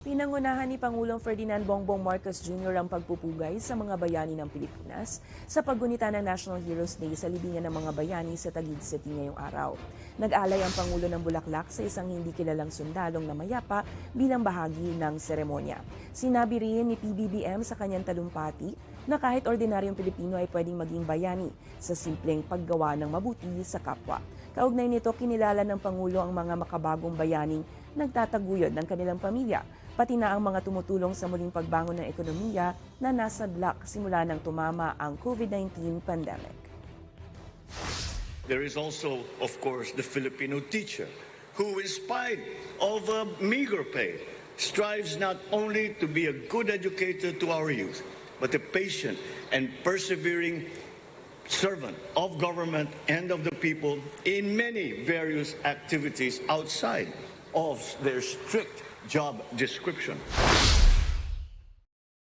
Pinangunahan ni Pangulong Ferdinand Bongbong Marcos Jr. ang pagpupugay sa mga bayani ng Pilipinas sa paggunita ng National Heroes Day sa libingan ng mga bayani sa Taguig City ngayong araw. Nag-alay ang Pangulo ng Bulaklak sa isang hindi kilalang sundalong na mayapa bilang bahagi ng seremonya. Sinabi rin ni PBBM sa kanyang talumpati na kahit ordinaryong Pilipino ay pwedeng maging bayani sa simpleng paggawa ng mabuti sa kapwa. Kaugnay nito, kinilala ng Pangulo ang mga makabagong bayaning nagtataguyod ng kanilang pamilya, pati na ang mga tumutulong sa muling pagbangon ng ekonomiya na nasadlak simula nang tumama ang COVID-19 pandemic. There is also, of course, the Filipino teacher who, in spite of a meager pay, strives not only to be a good educator to our youth, but a patient and persevering servant of government and of the people in many various activities outside of their strict job description.